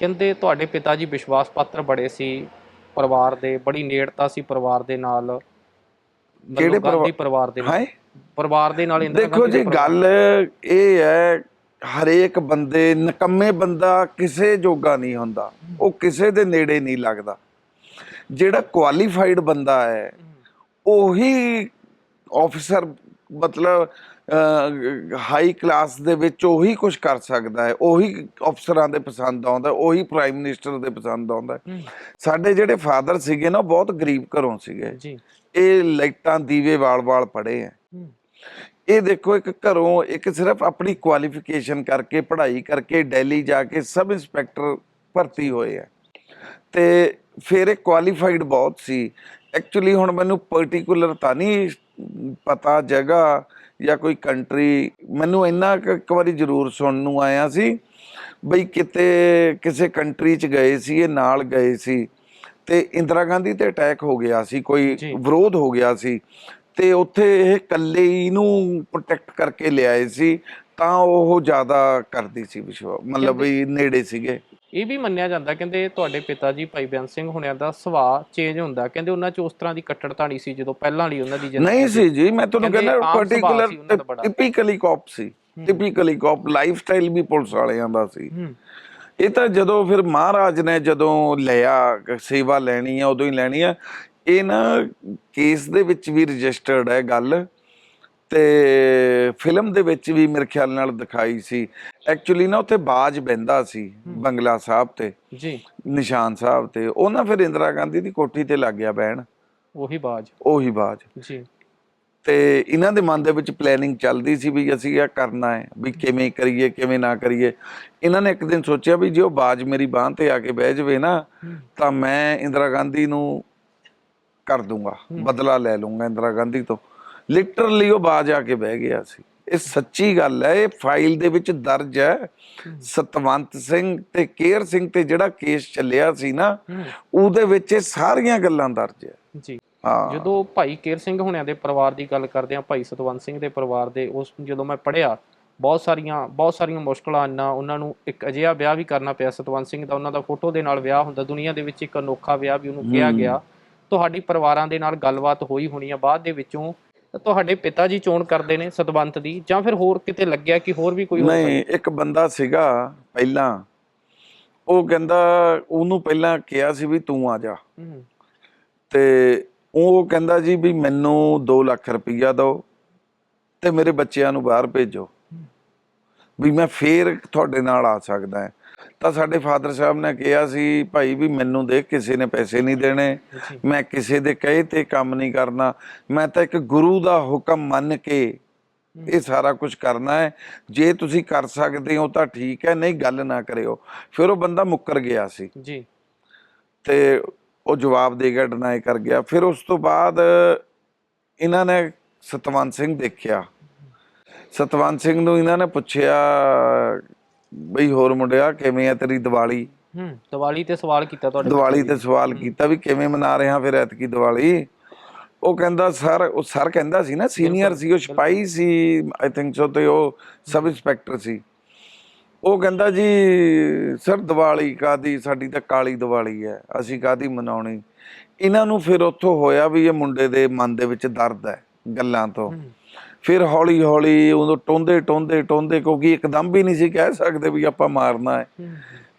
ਕਹਿੰਦੇ ਤੁਹਾਡੇ ਪਿਤਾ ਜੀ ਵਿਸ਼ਵਾਸ ਪਾਤਰ ਬੜੇ ਸੀ ਪਰਿਵਾਰ ਦੇ ਬੜੀ ਨੇੜਤਾ ਸੀ ਪਰਿਵਾਰ ਦੇ ਨਾਲ। ਕਿਹੜੇ ਪਰਿਵਾਰ ਦੇ ਨਾਲ। ਪਰਿਵਾਰ ਦੇ ਨਾਲ ਇੰਦਰਾ ਦੇਖੋ ਜੀ ਗੱਲ ਇਹ ਹੈ ਹਰੇਕ ਬੰਦੇ ਨਕੰਮੇ ਬੰਦਾ ਕਿਸੇ ਜੋਗਾ ਨਹੀਂ ਹੁੰਦਾ। ਉਹ ਕਿਸੇ ਦੇ ਨੇੜੇ ਨਹੀਂ ਲੱਗਦਾ। ਜਿਹੜਾ ਕੁਆਲੀਫਾਈਡ ਬੰਦਾ ਹੈ ਉਹੀ ਆਫੀਸਰ ਮਤਲਬ ਹਾਈ ਕਲਾਸ ਦੇ ਵਿੱਚ ਉਹੀ ਕੁਝ ਕਰ ਸਕਦਾ ਹੈ ਉਹੀ ਅਫਸਰਾਂ ਦੇ ਪਸੰਦ ਆਉਂਦਾ ਉਹੀ ਪ੍ਰਾਈਮ ਮਿਨਿਸਟਰ ਦੇ ਪਸੰਦ ਆਉਂਦਾ ਸਾਡੇ ਜਿਹੜੇ ਫਾਦਰ ਸੀਗੇ ਨਾ ਬਹੁਤ ਗਰੀਬ ਘਰੋਂ ਸੀਗੇ। ਜੀ। ਇਹ ਲਾਈਟਾਂ ਦੀਵੇ ਵਾਲ-ਵਾਲ ਪੜੇ ਆ ਇਹ ਦੇਖੋ ਇੱਕ ਘਰੋਂ ਇੱਕ ਸਿਰਫ ਆਪਣੀ ਕੁਆਲੀਫਿਕੇਸ਼ਨ ਕਰਕੇ ਪੜ੍ਹਾਈ ਕਰਕੇ ਦਿੱਲੀ ਜਾ ਕੇ ਸਬ ਇੰਸਪੈਕਟਰ ਭਰਤੀ ਹੋਏ ਆ ਤੇ ਫਿਰ ਇਹ ਕੁਆਲੀਫਾਈਡ ਬਹੁਤ ਸੀ। ਐਕਚੁਅਲੀ ਹੁਣ ਮੈਨੂੰ ਪਾਰਟਿਕੂਲਰ ਤਾਂ ਨਹੀਂ ਪਤਾ ਜਗ੍ਹਾ ਜਾਂ ਕੋਈ ਕੰਟਰੀ ਮੈਨੂੰ ਇੰਨਾ ਇੱਕ ਵਾਰੀ ਜ਼ਰੂਰ ਸੁਣਨ ਨੂੰ ਆਇਆ ਸੀ ਬਈ ਕਿਤੇ ਕਿਸੇ ਕੰਟਰੀ 'ਚ ਗਏ ਸੀ ਇਹ ਨਾਲ ਗਏ ਸੀ ਤੇ ਇੰਦਰਾ ਗਾਂਧੀ ਤੇ ਅਟੈਕ ਹੋ ਗਿਆ ਸੀ ਕੋਈ। ਵਿਰੋਧ ਹੋ ਗਿਆ ਸੀ ਤੇ ਉੱਥੇ ਇਹ ਇਕੱਲੇ ਹੀ ਨੂੰ ਪ੍ਰੋਟੈਕਟ ਕਰਕੇ ਲਿਆਏ ਸੀ ਤਾਂ ਉਹ ਜ਼ਿਆਦਾ ਕਰਦੀ ਸੀ ਵਿਸ਼ਵਾ ਮਤਲਬ ਵੀ ਨੇੜੇ ਸੀਗੇ। ਇਹ ਵੀ ਮੰਨਿਆ ਜਾਂਦਾ ਕਹਿੰਦੇ ਤੁਹਾਡੇ ਪਿਤਾ ਜੀ ਭਾਈ ਬੇਅੰਤ ਸਿੰਘ ਹੁਣਿਆਂ ਦਾ ਸੁਭਾਅ ਚੇਂਜ ਹੁੰਦਾ ਕਹਿੰਦੇ ਉਹਨਾਂ 'ਚ ਉਸ ਤਰ੍ਹਾਂ ਦੀ ਕੱਟੜਤਾ ਨਹੀਂ ਸੀ ਜਦੋਂ ਪਹਿਲਾਂ ਵਾਲੀ ਉਹਨਾਂ ਦੀ ਜ਼ਿੰਦਗੀ ਨਹੀਂ ਸੀ ਜੀ ਮੈਂ ਤੁਹਾਨੂੰ ਕਹਿੰਦੇ ਪਾਰਟਿਕੂਲਰ। ਟਿਪੀਕਲੀ ਕਾਪ ਸੀ ਟਿਪੀਕਲੀ ਕਾਪ ਲਾਈਫ ਸਟਾਈਲ ਵੀ ਪੁਲਿਸ ਵਾਲਿਆਂ ਦਾ ਸੀ। ਇਹ ਤਾਂ ਜਦੋਂ ਫਿਰ ਮਹਾਰਾਜ ਨੇ ਜਦੋਂ ਲਿਆ ਸੇਵਾ ਲੈਣੀ ਆ ਉਦੋਂ ਹੀ ਲੈਣੀ ਆ ਇਹ ਨਾ ਕੇਸ ਦੇ ਵਿੱਚ ਵੀ ਰਜਿਸਟਰਡ ਹੈ ਗੱਲ। ਤੇ ਫਿਲਮ ਦੇ ਵਿੱਚ ਵੀ ਮੇਰੇ ਖਿਆਲ ਨਾਲ ਦਿਖਾਈ ਸੀ। ਐਕਚੁਅਲੀ ਨਾ ਉੱਥੇ ਬਾਜ ਬਹਿੰਦਾ ਸੀ ਬੰਗਲਾ ਸਾਹਿਬ ਤੇ। ਜੀ। ਨਿਸ਼ਾਨ ਸਾਹਿਬ ਤੇ। ਉਹ ਨਾ ਫਿਰ ਇੰਦਰਾ ਗਾਂਧੀ ਦੀ ਕੋਠੀ ਤੇ ਲੱਗ ਗਿਆ ਬਹਿਣ। ਉਹੀ ਬਾਜ। ਉਹੀ ਬਾਜ। ਜੀ। ਤੇ ਇਹਨਾਂ ਦੇ ਮਨ ਦੇ ਵਿੱਚ ਪਲੈਨਿੰਗ ਚੱਲਦੀ ਸੀ ਵੀ ਅਸੀਂ ਇਹ ਕਰਨਾ ਹੈ ਵੀ ਕਿਵੇਂ ਕਰੀਏ ਕਿਵੇਂ ਨਾ ਕਰੀਏ। ਇਹਨਾਂ ਨੇ ਇੱਕ ਦਿਨ ਸੋਚਿਆ ਵੀ ਜੇ ਉਹ ਬਾਜ ਮੇਰੀ ਬਾਹ ਤੇ ਆ ਕੇ ਬਹਿ ਜਾਵੇ ਨਾ ਤਾਂ ਮੈਂ ਇੰਦਰਾ ਗਾਂਧੀ ਨੂੰ ਕਰ ਦੂੰਗਾ। ਬਦਲਾ ਲੈ ਲੂੰਗਾ ਇੰਦਰਾ ਗਾਂਧੀ ਤੋਂ। ਲਿਟਰਲੀ ਉਹ ਬਾਜ ਆ ਕੇ ਬਹਿ ਗਿਆ ਸੀ। ਇਹ ਸੱਚੀ ਗੱਲ ਹੈ ਇਹ ਫਾਈਲ ਦੇ ਵਿੱਚ ਦਰਜ ਹੈ। ਸਤਵੰਤ ਸਿੰਘ ਤੇ ਕੇਰ ਸਿੰਘ ਤੇ ਜਿਹੜਾ ਕੇਸ ਚੱਲਿਆ ਸੀ ਨਾ ਉਹਦੇ ਵਿੱਚ ਇਹ ਸਾਰੀਆਂ ਗੱਲਾਂ ਦਰਜ ਹੈ। ਜੀ। ਹਾਂ। ਜਦੋਂ ਭਾਈ ਕੇਰ ਸਿੰਘ ਹੁਣਿਆਂ ਦੇ ਪਰਿਵਾਰ ਦੀ ਗੱਲ ਕਰਦੇ ਆ ਭਾਈ ਸਤਵੰਤ ਸਿੰਘ ਦੇ ਪਰਿਵਾਰ ਦੇ ਉਸ ਜਦੋਂ ਮੈਂ ਪੜਿਆ ਬਹੁਤ ਸਾਰੀਆਂ ਬਹੁਤ ਸਾਰੀਆਂ ਮੁਸ਼ਕਲਾਂ ਆਈਆਂ ਉਹਨਾਂ ਨੂੰ ਇੱਕ ਅਜਿਹਾ ਵਿਆਹ ਵੀ ਕਰਨਾ ਪਿਆ ਸਤਵੰਤ ਸਿੰਘ ਦਾ। ਉਹਨਾਂ ਦਾ ਫੋਟੋ ਦੇ ਨਾਲ ਵਿਆਹ ਹੁੰਦਾ ਦੁਨੀਆ ਦੇ ਵਿੱਚ ਇੱਕ ਅਨੋਖਾ ਵਿਆਹ ਵੀ ਉਹਨੂੰ ਕਿਹਾ ਗਿਆ। ਤੁਹਾਡੀ ਪਰਿਵਾਰਾਂ ਦੇ ਨਾਲ ਗੱਲਬਾਤ ਹੋਈ ਹੋਣੀ ਆ ਬਾਅਦ ਦੇ ਵਿੱਚੋਂ ਤੁਹਾਡੇ ਪਿਤਾ ਜੀ ਚੋਣ ਕਰਦੇ ਨੇ ਸਤਵੰਤ ਦੀ ਜਾਂ ਫਿਰ ਹੋਰ ਕਿਤੇ ਲੱਗਿਆ ਕਿ ਹੋਰ ਵੀ ਕੋਈ? ਨਹੀਂ ਇੱਕ ਬੰਦਾ ਸੀਗਾ ਪਹਿਲਾਂ ਉਹ ਕਹਿੰਦਾ ਉਹਨੂੰ ਪਹਿਲਾਂ ਕਿਹਾ ਸੀ ਵੀ ਤੂੰ ਆ ਜਾ। ਤੇ ਉਹ ਕਹਿੰਦਾ ਜੀ ਵੀ ਮੈਨੂੰ 2 ਲੱਖ ਰੁਪਈਆ ਦਿਓ ਤੇ ਮੇਰੇ ਬੱਚਿਆਂ ਨੂੰ ਬਾਹਰ ਭੇਜੋ। ਵੀ ਮੈਂ ਫੇਰ ਤੁਹਾਡੇ ਨਾਲ ਆ ਸਕਦਾ। ਹਾਂ ਤਾਂ ਸਾਡੇ ਫਾਦਰ ਸਾਹਿਬ ਨੇ ਕਿਹਾ ਸੀ ਭਾਈ ਵੀ ਮੈਨੂੰ ਦੇ ਕਿਸੇ ਨੇ ਪੈਸੇ ਨਹੀਂ ਦੇਣੇ। ਮੈਂ ਕਿਸੇ ਦੇ ਕਹੇ ਤੇ ਕੰਮ ਨਹੀਂ ਕਰਨਾ। ਮੈਂ ਤਾਂ ਇੱਕ ਗੁਰੂ ਦਾ ਹੁਕਮ ਮੰਨ ਕੇ ਇਹ ਸਾਰਾ ਕੁਝ ਕਰਨਾ ਹੈ। ਜੇ ਤੁਸੀਂ ਕਰ ਸਕਦੇ ਹੋ ਤਾਂ ਠੀਕ ਹੈ ਨਹੀਂ ਗੱਲ ਨਾ ਕਰਿਓ। ਫਿਰ ਉਹ ਬੰਦਾ ਮੁੱਕਰ ਗਿਆ ਸੀ। ਜੀ। ਤੇ ਉਹ ਜਵਾਬ ਦੇ ਗਿਆ ਡਿਨਾਈ ਕਰ ਗਿਆ। ਫਿਰ ਉਸ ਤੋਂ ਬਾਅਦ ਇਹਨਾਂ ਨੇ ਸਤਵੰਤ ਸਿੰਘ ਦੇਖਿਆ। ਸਤਵੰਤ ਸਿੰਘ ਨੂੰ ਇਹਨਾਂ ਨੇ ਪੁੱਛਿਆ ਬਈ ਹੋਰ ਮੁੰਡਿਆ ਕਿਵੇਂ ਆ ਤੇਰੀ ਦੀਵਾਲੀ? ਹੂੰ ਦੀਵਾਲੀ ਤੇ ਸਵਾਲ ਕੀਤਾ ਤੁਹਾਡੇ ਦੀਵਾਲੀ ਤੇ ਸਵਾਲ ਕੀਤਾ ਵੀ ਕਿਵੇਂ ਮਨਾ ਰਹੇ ਹਾਂ ਫਿਰ ਐਤਕੀ ਦੀਵਾਲੀ? ਉਹ ਕਹਿੰਦਾ ਸਰ ਉਹ ਸਰ ਕਹਿੰਦਾ ਸੀ ਨਾ ਸੀਨੀਅਰ ਸੀ ਉਹ ਸਿਪਾਹੀ ਸੀ ਆਈ ਥਿੰਕ ਸੋ ਤੇ ਉਹ ਸਬ ਇੰਸਪੈਕਟਰ ਸੀ। ਉਹ ਕਹਿੰਦਾ ਜੀ ਸਰ ਦੀਵਾਲੀ ਕਾਦੀ ਸਾਡੀ ਤਾਂ ਕਾਲੀ ਦੀਵਾਲੀ ਹੈ ਅਸੀਂ ਕਾਦੀ ਮਨਾਉਣੀ? ਇਹਨਾਂ ਨੂੰ ਫਿਰ ਉੱਥੋਂ ਹੋਇਆ ਵੀ ਇਹ ਮੁੰਡੇ ਦੇ ਮਨ ਦੇ ਵਿੱਚ ਦਰਦ ਹੈ ਗੱਲਾਂ ਤੋਂ। ਫਿਰ ਹੌਲੀ ਹੌਲੀ ਉਦੋਂ ਟੋਂਦੇ ਟੋਂਦੇ ਟੋਂਦੇ ਕਿਉਂਕਿ ਇੱਕਦਮ ਵੀ ਨਹੀਂ ਸੀ ਕਹਿ ਸਕਦੇ ਵੀ ਆਪਾਂ ਮਾਰਨਾ ਹੈ।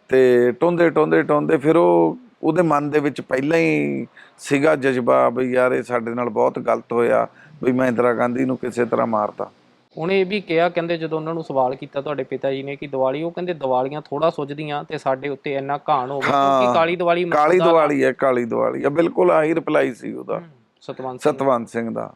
ਤੇ ਟੋਂਦੇ ਟੋਂਦੇ ਟੋਂਦੇ ਫਿਰ ਉਹ ਉਹਦੇ ਮਨ ਦੇ ਵਿੱਚ ਪਹਿਲਾਂ ਹੀ ਸੀਗਾ ਜਜ਼ਬਾ ਵੀ ਯਾਰ ਇਹ ਸਾਡੇ ਨਾਲ ਬਹੁਤ ਗਲਤ ਹੋਇਆ ਵੀ ਮੈਂ ਇੰਦਰਾ ਗਾਂਧੀ ਨੂੰ ਕਿਸੇ ਤਰ੍ਹਾਂ ਮਾਰਤਾ। ਉਹਨੇ ਇਹ ਵੀ ਕਿਹਾ ਕਹਿੰਦੇ ਜਦੋਂ ਉਹਨਾਂ ਨੂੰ ਸਵਾਲ ਕੀਤਾ ਤੁਹਾਡੇ ਪਿਤਾ ਜੀ ਨੇ ਕਿ ਦੀਵਾਲੀ ਉਹ ਕਹਿੰਦੇ ਦੀਵਾਲੀਆਂ ਥੋੜਾ ਸੁੱਝਦੀਆਂ ਤੇ ਸਾਡੇ ਉੱਤੇ ਇੰਨਾ ਘਾਣ ਹੋ ਗਿਆ ਕਿਉਂਕਿ ਕਾਲੀ ਦੀਵਾਲੀ ਕਾਲੀ ਦੀਵਾਲੀ ਹੈ ਕਾਲੀ ਦੀਵਾਲੀ ਹੈ। ਬਿਲਕੁਲ ਆਹੀ ਰਿਪਲਾਈ ਸੀ ਉਹਦਾ। ਸਤਵੰਤ ਸਿੰਘ। ਸਤਵੰਤ ਸਿੰਘ ਦਾ।